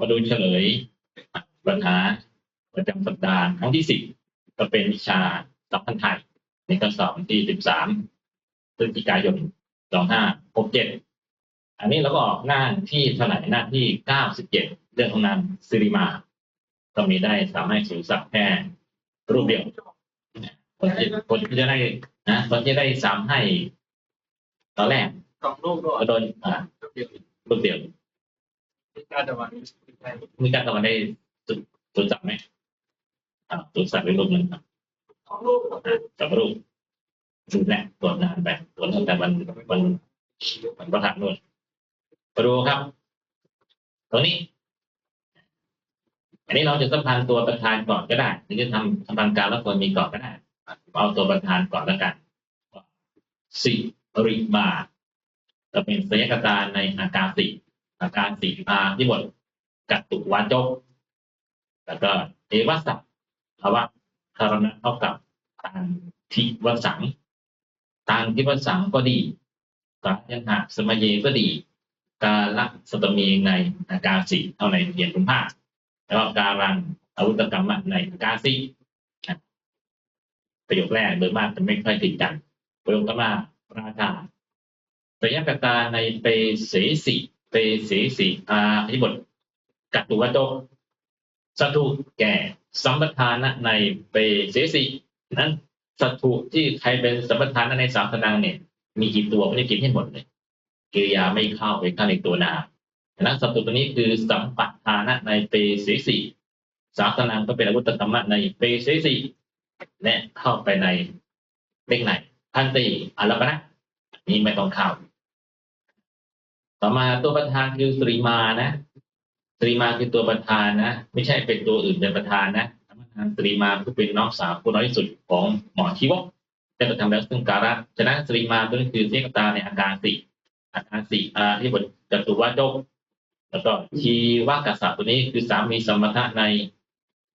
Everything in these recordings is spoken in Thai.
มาดูเฉลยปัญหาประจำสัปดาห์ครั้งที่สิบก็เป็นวิชาสัมพันธ์ไทยในข้อสอบวันที่สิบสามพฤศจิกายนสองห้าหกเจ็ดอันนี้เราก็ออกหน้าที่เท่าไหร่หน้าที่เก้าสิบเจ็ดเรื่องของนามสิริมา ก็มีได้สามารถสูงสักแค่รูปเดียวคนที่คนที่จะได้นะคนที่ได้สามให้ตอนแรกสองลูกก็ก็โดนอ่าเดียวรูปเดียวที่ การตะวันใช่มีการตะวันได้สุดสุดจับไหมอ่าสุดสับไปรูปหนึ่งครับสองลูกอ่าจับรูปสุดแหละตัวนานไปตัวตั้งแต่วันวันวันประหัสนู่นมาดูครับ ตรงนี้ อันนี้เราจะสัมพันธ์ตัวประธานก่อนก็ได้หรือจะทำสัมพันธ์การแล้วควรมีก่อนก็ได้เอาตัวประธานก่อนแล้วกันสิริมาจะเป็นสัญญกตาในอาการสิ อาการสิมาที่บทกัตตุวาจก แล้วก็เอวัสสะภาวะคารณะเท่ากับทางทิวสังทางทิวสังก็ดีกายันหะสมัยเยก็ดี กาละสตมีในอาการสีเท่าในเรียนคุณภาคแล้วก็การังอาวุธกรรมในอาการสีประโยคแรกโดยมากจะไม่ค่อยติดกันประโยคต่อมาราชาสยกตาในเปเสสี เปเสสีอาอธิบทกัตตุวโจกสัตถุแก่สัมปทานะในเปเสสินั้นสัตถุที่ใครเป็นสัมปทานะในสามพนางเนี่ย มีกี่ตัวไม่ได้กินให้หมดเลยกิริยาไม่เข้าไปเข้าในตัวนามนั้นสัตถุตัวนี้คือสัมปทานะในเปเสสิสามพนางก็เป็นอาวุธกรรมะในเปเสสิและเข้าไปในเลขไหนพันตีอารปนะนนี้ไม่ต้องเข้า ต่อมาตัวประธานคือสรีมานะสตรีมาคือตัวประธานนะ ไม่ใช่เป็นตัวอื่นเป็นประธานนะประธานสตรีมาคือเป็นน้องสาวผู้น้อยที่สุดของหมอชีวกได้กระทำแล้วซึ่งการะฉะนั้นสตรีมาตัวนี้คือเสียกตาในอาการสี่อาการสี่อาที่บทจตุวาโจกแล้วก็ชีวากษัตริย์ตัวนี้คือสามีสมรทะใน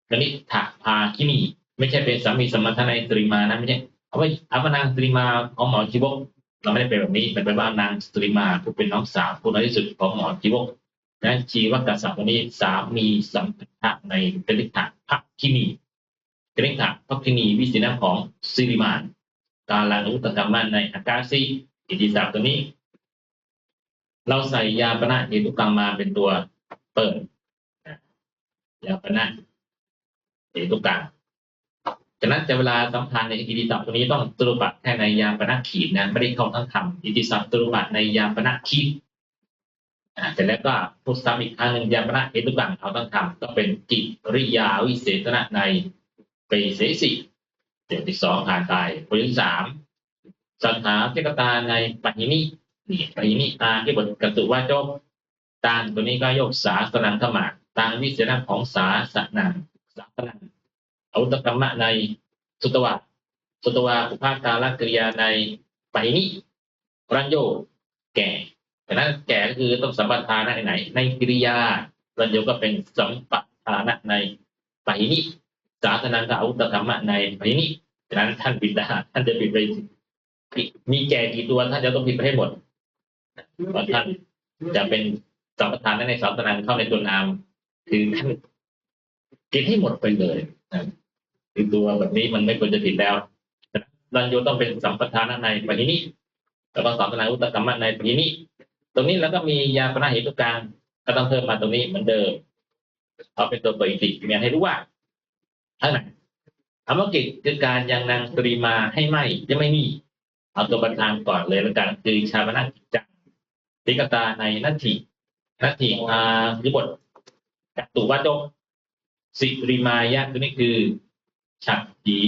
กนิษฐภาคินีไม่ใช่เป็นสามีสมรทะในสตรีมานะไม่ใช่เอาไว้อาว่านางสตรีมาของหมอชีวก เราไม่ได้เป็นแบบนี้มันเป็นว่านางสตรีมาผู้เป็นน้องสาวผู้น้อยที่สุดของหมอชีวกนะชีวกษัตริย์คนนี้สามีสัมพันธะในกริษฐะพักคินีกริษฐะพักคินีวิสินะของซิริมานกาลานุตกรรมันในอากาศีอิทธิศัพท์ตัวนี้ เราใส่ยาปณะเหตุกรรมมาเป็นตัวเปิดยาปณะเหตุกรรม ฉะนั้นจะเวลาสำคัญในอิทธิศัพท์ตัวนี้ต้องตรุบัตแค่ในยามปณะขีดนะไม่ได้เข้าทั้งคำอิทธิศัพท์ตรุบัตในยามปณะขีดอ่าเสร็จแล้วก็พูดซ้ำอีกครั้งหนึ่งยามปนะเหตุบังเขาต้องทำก็เป็นกิริยาวิเศษณะในเปเสสิเดี๋ยวที่สองผ่านไปประโยคที่สามสถาเทกตาในปัญญินีนี่ปัญญินีอาที่บทกตุว่าจบต่างตัวนี้ก็ยกสาสนังขมาต่างวิเศษณะของสาสนังสาสนา ตกรรมะในสุตวะสุตวะอุปาการกริยาในปัญญินีรัญโยแก่ฉะนั้นแก่ก็คือต้องสัมปทานในไหน ในกิริยารัญโยก็เป็นสัมปทานะในปะหินิสาธนังกาวุตกรรมะในปะหินิฉะนั้นท่านผิดได้ท่านจะผิดไปมีแก่กี่ตัวท่านจะต้องผิดไปให้หมดเพราะท่านจะเป็นสัมปทานในสาธนังเข้าในตัวนามคือท่านกินให้หมดไปเลย คือตัวแบบนี้มันไม่ควรจะผิดแล้วฉะนั้นโยต้องเป็นสัมปทานในปะหินิแล้วก็สาธนังอุตกรรมะในปะหินิตรงนี้แล้วก็มียาปนาเหตุการก็ต้องเพิ่มมาตรงนี้เหมือนเดิมเอาเป็นตัวปริติเมียให้รู้ว่าทั้งไหนธรรมกิจคือการยังนางสตรีมาให้ไหมยังไม่มีเอาตัวประธานก่อนเลยแล้วกันคือชาปนากิจจังติกตาในนัตถินัตถิอาริบทกัตตุวัจจกสิริมายะตัวนี้คือ ฉัตถี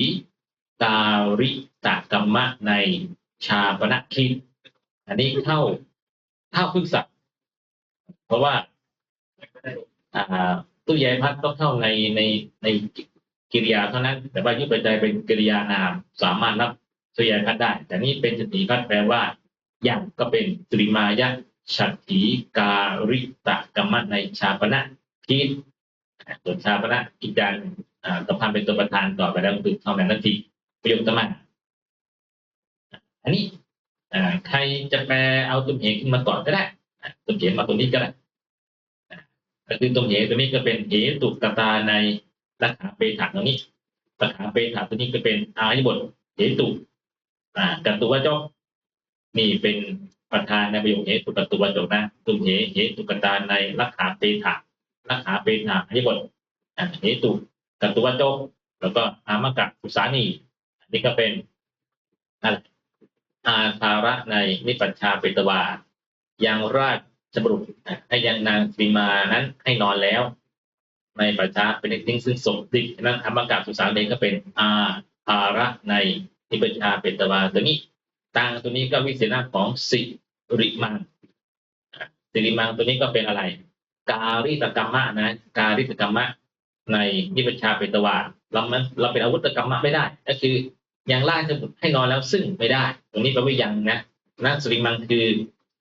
ตาริตากรรมะในชาปนคิดอันนี้เข้าข้าวพฤกษะเพราะว่าอ่าตู้ใยพัดต้องเข้าในในในกิริยาเท่านั้น แต่ว่ายุบปัจจัยเป็นกิริยานามสามารถรับตู้ใยพัดได้ แต่นี่เป็นสติพัดแปลว่า อย่างก็เป็นสริมายะฉัตถีการิตะกรรมะในชาปนะที่ส่วนชาปนะกิจการอ่า ต้องทำเป็นตัวประธานต่อไปแล้วคือเท่านั้นทีประโยคต่อมาอันนี้ใครจะแปลเอาตุ่มเหงขึ้นมาก่อนก็ได้ตุ่มเหงมาตรงนี้ก็ได้ก็คือตรงเหตัวนี้ก็เป็นเหตุกตาในลักขาเปถะตรงนี้ลักขาเปถะตัวนี้ก็เป็นอาริบทเหตุอ่ากัตตุวจกนี่เป็นประธานในประโยคเหตุกัตตุวจกนะตุเหเหตุกตาในลักขาเปถะลักขาเปถะอาริบทเหตุ กัตตุวจกแล้วก็อามกะอุสานีอันนี้ก็เป็นอาธาระในนิพพัญชาเปตวายังราชบุรุษให้ยังนางสีมานั้นให้นอนแล้ว ในประชาเป็นทิ้งซึ่งศพดิบนั้นธรรมกาสุสานเองก็เป็นอาภาระในนิประชาเป็นตวาตัวนี้ตังตัวนี้ก็วิเศษณของสิริมังสิริมังตัวนี้ก็เป็นอะไร การิตกรรมะนะ การิตกรรมะ ในนิประชาเปตวาเรามันเราเป็นอาวุธกรรมะไม่ได้ ก็คือยังราชบุตรให้นอนแล้วซึ่งไม่ได้ ตรงนี้แปลว่ายังนะนะสิริมังคือ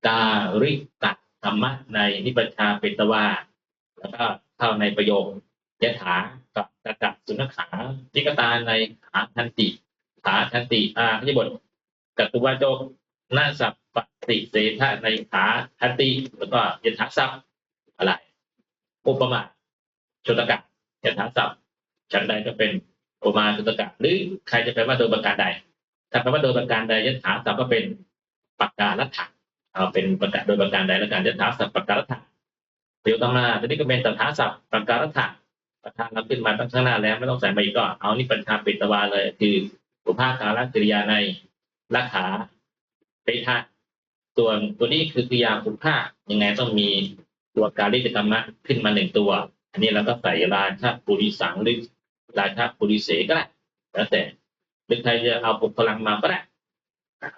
การิตะธรรมะในนิพพชาเปตวาแล้วก็เข้าในประโยคยถากับตะกะสุนขาจิกตาในขาทันติขาทันติอาพยบทกัตตุวาโจนาสัพปฏิเสธะในขาทันติแล้วก็ยถาศัพอะไรอุปมาชตกะ ยถาศัพท์ฉันใดก็เป็นโอมาชตกะหรือใครจะแปลว่าโดยประการใด ถ้าแปลว่าโดยประการใดยถาศัพท์ก็เป็นปากกาลัตถะเอาเป็นประกาศโดยประการใดและการจะถาศัพท์ประการถะประโยคต่อมาตัวนี้ก็เป็นตถาศัพท์ประการถะประธานเราขึ้นมาตั้งข้างหน้าแล้วไม่ต้องใส่มาอีกก็เอานี่ปัญชาปิตวาเลย คืออุปาการกริยาในลักขาเปทะส่วนตัวนี้คือกริยาอุปายังไงต้องมีตัวการิจกรรมะขึ้นมาหนึ่งตัว อันนี้เราก็ใส่ราชาปุริสังหรือราชาปุริเสก็ได้แล้วแต่หรือใครจะเอาปกพลังมาก็ได้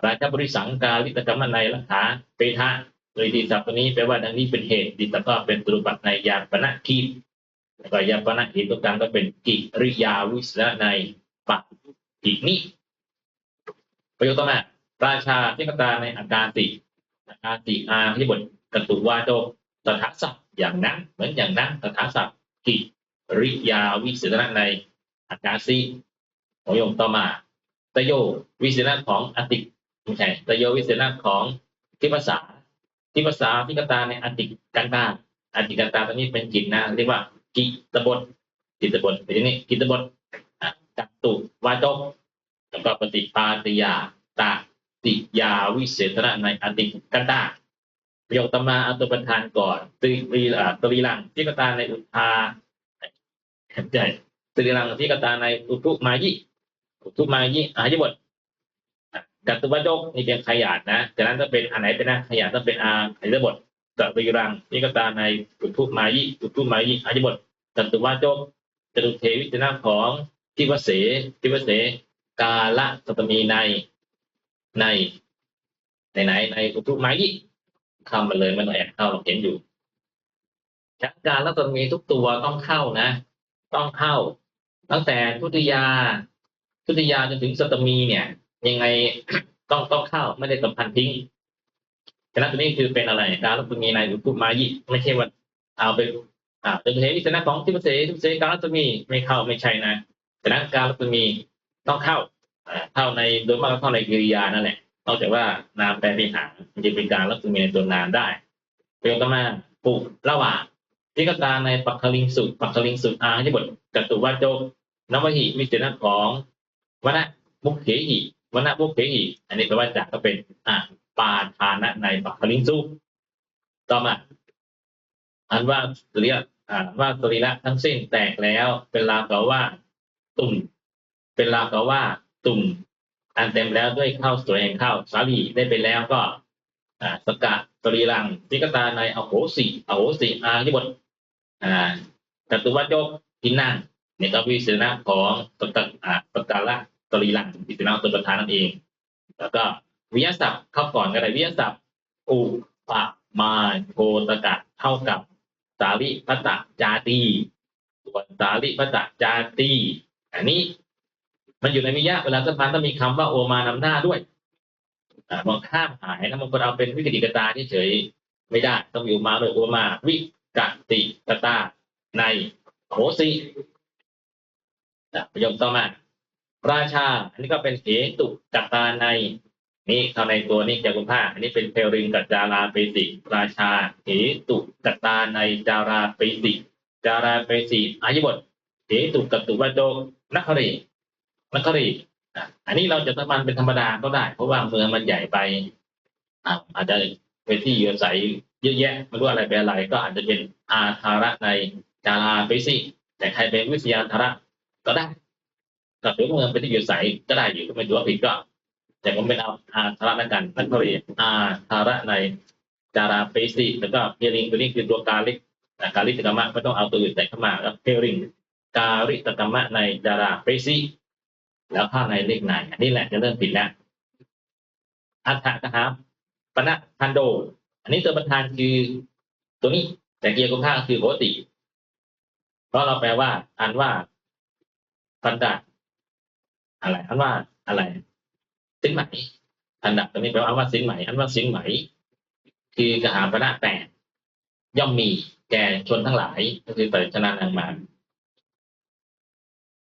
ราชาบริสังกาลิตกรรมในลักขาเปทะโดยดีศัพท์นี้แปลว่าดังนี้เป็นเหตุดีแต่ก็เป็นตรุปัตในยานปณะคีแล้วก็ยานปณะเหตุตัวกลางก็เป็นกิริยาวิสระในปักอีกนี้ประโยคต่อมาราชาที่กตาในอาการติอาการติอาที่บทกตุวาโจตถาศัพ อย่างนั้นเหมือนอย่างนั้นตถาศัพท์กิริยาวิสระในอาการสีประโยคต่อมาตโยวิสระของอติไม่ใช่ตโยวิเศษนาของที่ภาษาที่ภาษาที่กตาในอติกันตาอติกันตาตอนนี้เป็นกิจนะเรียกว่ากิตบทกิตบทเป็นนี้กิตบทจัตุวาจกแล้วก็ปฏิปาติยาตาติยาวิเศษณะในอติกันตา ประโยคต่อมาเอาตัวประธานก่อนตรีตรีอรีลังที่กตาในอุทาใช่ตรีลังที่กตาในอุทุมายิอุทุมายิอายิบทกัตตุวโจกนี่เป็นขยาดนะจากนั้นถ้าเป็นอันไหนเป็นนะขยาดต้องเป็นอาไอ้บทตตุรังนี่กตาในอุทุมายิอุทุมายิอายิบทกัตตุวโจกจตุเทวิจนะของทิวเสทิวเสกาละสตมีในในในไหนในอุทุมายิ เข้ามาเลยมันแอบเข้าเราเห็นอยู่ชักการละสตมีทุกตัวต้องเข้านะ ต้องเข้า ตั้งแต่ทุติยา ทุติยาจนถึงสตมีเนี่ย ยังไงต้องต้องเข้าไม่ได้สัมพันธ์ทิ้งฉะนั้นตัวนี้คือเป็นอะไรการรับมีในหรือกุมายิไม่ใช่ว่าเอาไปอ่าเป็นเหตุวิสนะของทิพเสทิพเสการรับมีไม่เข้าไม่ใช่นะฉะนั้นการรับมีต้องเข้าเข้าในโดยมากเข้าในกิริยานั่นแหละ นอกจากว่านามแปลเป็นหางมันจะเป็นการรับมีในตัวนามได้ประโยคต่อมาปลูกระหว่างที่กตาในปักคลิงสุปักคลิงสุอาที่บทกัตตุวาโจนวหิวิเศษของวนะมุขเขหิวนะมุขเขหิอันนี้แปลว่าจากก็เป็นอ่าปาทานะในปักคลิงสุต่อมาอันว่าสรีระอ่าว่าสรีระทั้งสิ้นแตกแล้ว เป็นลาวกับว่าตุ่มเป็นลาวกับว่าตุ่ม อันเต็มแล้วด้วยข้าวสวยแห่งข้าวสาลีได้ไปแล้วก็สกะสรีรังทิกตาในอโหสิอโหสิอาที่บทอ่าจตุวัจโจกทินั่งเนี่ยก็วิเศษณะของสกะอ่าสกาละสรีรังวิเศษณะตัวประธานนั่นเอง แล้วก็วิยศัพท์เข้าก่อนก็ได้วิยศัพท์อุปมาโกตกะเท่ากับสาริพัตจาตีส่วนสาริพัตตจาตีอันนี้ มันอยู่ในวิยะเวลาสัมพันธ์ต้องมีคำว่าโอมานำหน้าด้วยอ่าบางข้ามหายนะบางคนเอาเป็นวิกติกตาเฉยไม่ได้ต้องอยู่มาโดยโอมา วิกติกตาในโหสิอะประโยคต่อมา ราชา อันนี้ก็เป็นเหตุกตาในนี่เข้าในตัวนี่จากคุณภาอันนี้เป็นเพลริงกับจาราเปสิราชาเหตุกตาในจาราเปสิจาราเปสิอายุบทเหตุกตุวัโจนักขรี นักขรีบอันนี้เราจะทำมันเป็นธรรมดาก็ได้ เพราะว่าเมืองมันใหญ่ไปอะอาจจะเป็นที่อยู่อาศัยเยอะแยะไม่รู้อะไรเป็นอะไร ก็อาจจะเป็นอาธาระในจาราเปสิแต่ใครเป็นวิทยาธาระก็ได้ก็ถือเมืองเป็นที่อยู่อาศัยก็ได้อยู่ก็ไม่ถือว่าผิดก็ แต่ผมเป็นเอาอาธาระแล้วกันนักเรียอาธาระในจาราเปสิแล้วก็เพลิงตัวนี้คือตัวกาลิกกาลิกตกรรมะไม่ต้องเอาตัวอื่นใส่เข้ามาแล้วเพลิงกาลิตกรรมะในจาราเปสิ แล้วข้างในเลขไหนอันนี้แหละจะเริ่มผิดแล้วอัฏฐกหาปณะพันโด อันนี้ตัวประธานคือตัวนี้ แต่เกียร์กุมภาคคือโหติ เพราะเราแปลว่า อันว่าพันดะอะไร อันว่าอะไรสินไหมอันดับตรงนี้แปลว่าอันว่าสินไหมอันว่าสินไหม คือกหาปณะแปดย่อมมีแก่ชนทั้งหลาย ก็คือเปิชนะนางมา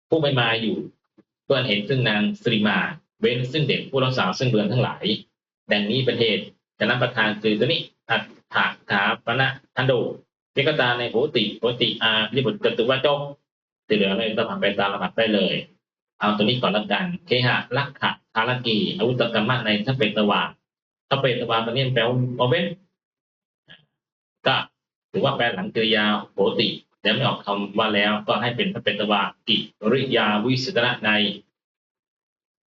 ผู้ไม่มาอยู่ พื่อนเห็นซึ่งนางสรีมา เว้นซึ่งเด็กผู้รักษาวซึ่งเรือนทั้งหลาย ดังนี้เป็นเหตุจะนำประทานคือตัวนี้อัฏฐาขาปณะทันโดเจกตาในโหติโหติอาพิบุตรจตุวัจโจที่เหลือเลยต้องทำไปตามลำดับได้เลย เอาตัวนี้ก่อนละกัน เคหะลักขะทารกีอาวุธกรรมะในทัพเปตวาทัพเปตวาตัวนี้แปลว่าเว้นก็ถือว่าแปลหลังกริยาโหติ แต่ไม่ออกคำว่าแล้วก็ให้เป็นทัพเปตวากิริยาวิสตนะใน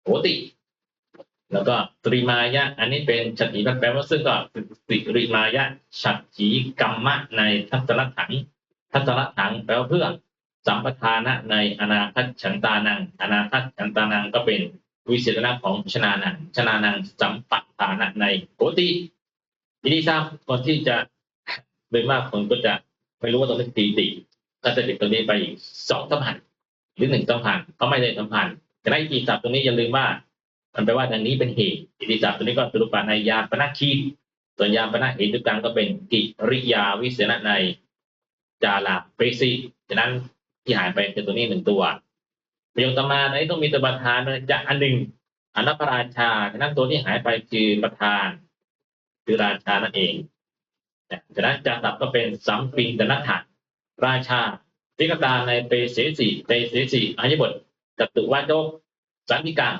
โหติ แล้วก็ตรีมายะ อันนี้เป็นฉัตถีแปลว่าซึ่งก็สิริมายะฉัตถีกรรมะในทัศนถัง ทัศนถังแปลว่าเพื่อสัมปทานะในอนาคตฉันตานัง อนาคตฉันตานังก็เป็นวิเศษณะของชนานังชนานังสัมปทานะในโหติทีนี้ทราบคนที่จะโดยมากคนก็จะ ไม่รู้ว่าตรงนี้ตีติก็จะติดตรงนี้ไปอีกสองสัมพันธ์หรือหนึ่งสัมพันธ์ก็ไม่ได้สัมพันธ์แต่ในอีศัพท์ตรงนี้อย่าลืมว่า มันแปลว่าดังนี้เป็นเหตุอิทธิศัพท์ตัวนี้ก็สรุปในยาปนักคีส่วนยาปนักเหตุทุกการก็เป็นกิริยาวิเศษณะในจาลาเปรซีฉะนั้นที่หายไปคือตัวนี้หนึ่งตัวประโยคต่อมาในต้องมีตัวประธานจะอันหนึ่งอนัปราชาฉะนั้นตัวที่หายไปคือประธาน คือราชานั่นเอง ฉะนั้นจาตับก็เป็นสัมปิงตนัฐานราชาทิกตาในเปเสสีเปเสสีอายบทจตุวาโจสันติกา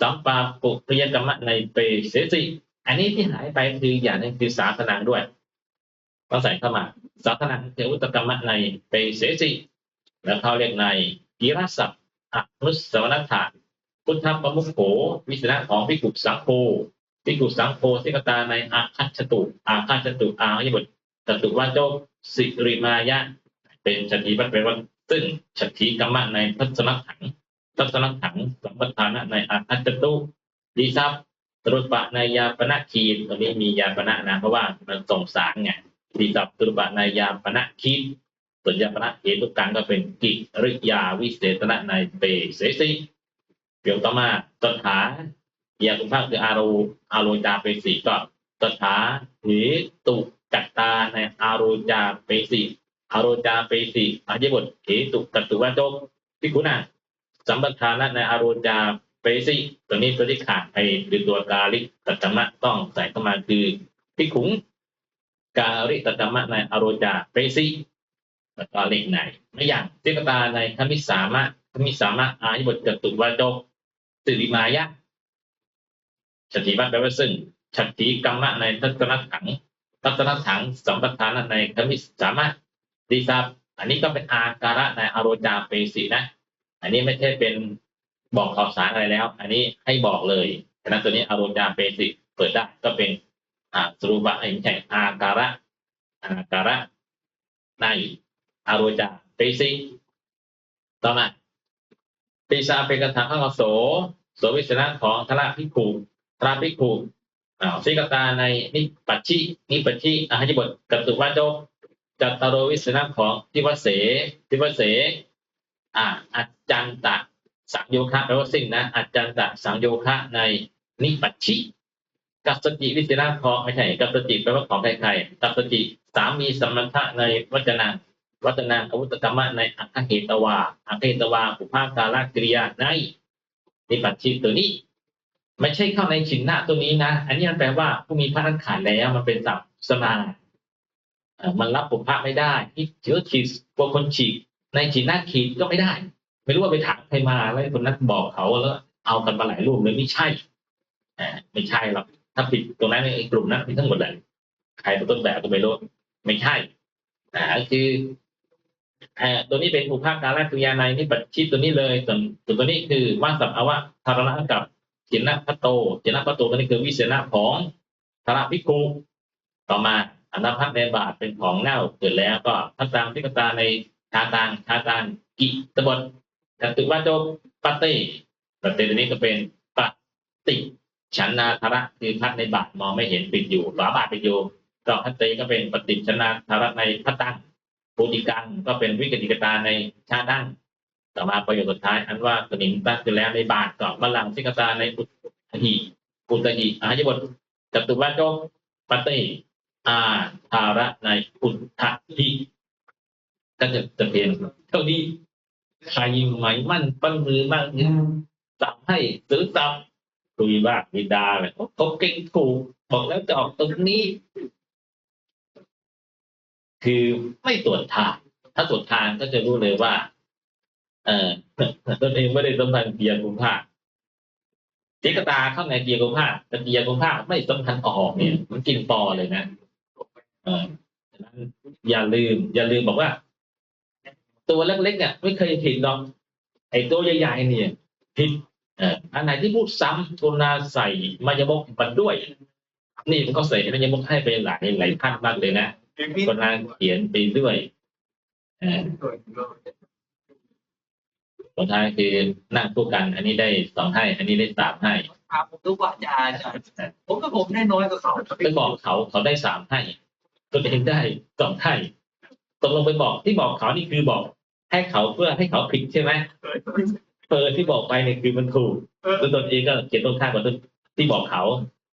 สัมปาปุพยกรรมะในเปเสสิอันนี้ที่หายไปคืออย่างหนึงคือสาธนังด้วยต้องใส่เข้ามาสาธนังคืออุตกรรมะในเปเสสิแล้วเขาเรียกในกิรสัพอนุสวนัฏฐานพุทธปมุขโขวิสนะของพิกุสังโฆ พิกุสังโฆสิกตาในอาคัจจตุอาคัจจตุอายบุตรจตุวาโจสิริมายะ เป็นชติบัตแปลว่าซึ่งชติกรรมะในทัศนถังทัศนถังสัมปทานะในอาคัจจตุดีทรัพย์ตรุปะในยาปณะคีตรงนี้มียาปณะนะ เพราะว่ามันส่งสารไงดีทรัพย์ตรุปะในยาปณะคีนส่วนยาปณะเหตุการก็เป็นกิริยาวิเศษณะในเปเสสิเดี๋ยวต่อมาตถา ยาคุณภาพคืออาโรอาโรจาเปสีก็ตถาเหตุกัตตาในอาโรจาเปสีอาโรจาเปสีอาเยบทเหตุกัตตุวัจโจพิกุณาสัมปทานะในอารจาเปสิตัวนี้ตัวที่ขาดไปหรือตัวกาลิกัตตมะต้องใส่เข้ามาคือพิขุงกาลิกัตตมะในอารจาเปสิแล้วก็เลขไหนไม่อย่างเจกตาในคมิสามะคมิสามะอายุบทจตุวาโจสิริมายะ ชติบัตแปลว่าซึ่งชติกรรมะในทัศนถังทัศนถังสัมปทานในคมิสามะดีทราบอันนี้ก็เป็นอาการะในอารจาเปสินะ อันนี้ไม่ใช่เป็นบอกข่าวสารอะไรแล้ว อันนี้ให้บอกเลยฉะนั้นตัวนี้อารมณ์ยาเบสิเปิดได้ก็เป็นอาสรุปะไอ้ไม่ใช่อาการะอาการะในอารมณ์ยาเบสิต่อมาปีชาเป็นกระถางข้างโสโสวิสนะของทราพิคู ทราพิคูอ่าสิกตาในนิปัชชินิปัชชิอาหารบทกัตตุวาโจจัตตารวิสนะของทิวเสทิวเสอ่าอาจารย์ตะสังโยคะแปลว่าสิ่งนะอาจารย์ตะสังโยคะในนิปัชชิกัสสจิวิสิระของไม่ใช่กัสสจิแปลว่าของใครๆกัสสจิสามีสมรรถะในวัจนังวัจนังอาวุตกรรมะในอัคเหตวาอัคเหตวาอุภาการากริยาในนิปัชชิตัวนี้ ไม่ใช่เข้าในฉินหน้าตัวนี้นะ อันนี้มันแปลว่าผู้มีพระนักขายแล้วมันเป็นศัพท์สมามันรับปุพพะไม่ได้ที่เชื้อฉีดพวกคนฉีกในฉินหน้าขีดก็ไม่ได้ ไม่รู้ว่าไปถามใครมาแล้วคนนั้นบอกเขาแล้วเอากันมาหลายรูปเลยไม่ใช่ไม่ใช่หรอกถ้าผิดตรงนั้นไอ้กลุ่มนั้นผิดทั้งหมดเลยใครเป็นต้นแบบก็ไม่รู้ไม่ใช่อ่าคือตัวนี้เป็นอุปาการกริยาในนี่ปัจชิตตัวนี้เลยส่วนตัวนี้คือว่าสับอาวะธารณะกับ จินนะพัตโตจินนะพัตโตนี้คือวิเศษณะของธาระพิกุต่อมาอนาพัฒในบาทเป็นของเน่าเกิดแล้วก็พัตตังพิกตาในชาตังชาตังกิตบทจตุวาโจปเต้ปเต้ตัวนี้ก็เป็นปฏิชันนาธาระคือพัดในบาทมองไม่เห็นปิดอยู่ฝาบาทปิดอยู่ก็พัตเตก็เป็นปฏิชนาธาระในพัตตังปูติกังก็เป็นวิกติกตาในชาดั้ง ต่อมาประโยคสุดท้ายอันว่าสนิมตั้งคือแล้วในบาทก็มลังสิกตาในอุตหิอุตหิอาหยบทจตุวัจโจปฏิอาธาระในอุทหิก็จะจะเพียงเท่านี้ใครไหมมั่นปั้นมือมากสั่งให้ซื้อซับคุยบ้างวิดาเลยเขาเก่งถูกบอกแล้วจะออกตรงนี้ คือไม่ตรวจทางถ้าตรวจทางก็จะรู้เลยว่า เออตนเองไม่ได้สัมพันธ์เกียร์กุมภาเจกตาเข้าในเกียร์กุมภาแต่เกียร์กุมภาไม่สัมพันธ์ออกเนี่ย มันกินปอเลยนะเออฉะนั้นอย่าลืม อย่าลืมบอกว่า ตัวเล็กๆเนี่ยไม่เคยผิดหรอกไอ้ตัวใหญ่ๆเนี่ยผิดเอ่ออันไหนที่พูดซ้ำทุนาใส่มายมกมันด้วย นี่มันก็ใส่มายมกให้ไปหลายหลายพันมากเลยนะคนงานเขียนไปด้วยเอ่อ สุดท้ายคือนั่งคู่กัน อันนี้ได้สองให้ อันนี้ได้สามให้ถามผมทุกว่าอาจารย์อาจารย์ผมก็ผมได้น้อยกว่าเขาไปบอกเขาเขาได้สามให้ตัวเองได้สองให้ตกลงไปบอกที่บอกเขานี่คือบอก ให้เขาเพื่อให้เขาผิดใช่ไหมเปิดที่บอกไปเนี่ยคือมันถูกแล้วตนเองก็เขียนตรงข้ามกับต้นที่บอกเขา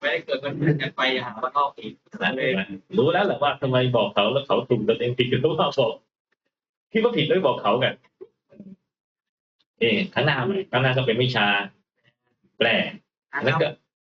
ไม่ได้เกิดมันกันไปหาว่าเขาผิดนะเห็นไหมรู้แล้วแหละว่าทำไมบอกเขาแล้วเขาถูกตนเองผิดก็ว่าบอกคิดว่าผิดไม่บอกเขากัน เอ๊ะข้างหน้าไหมข้างหน้าก็เป็นวิชาแปลแล้วก็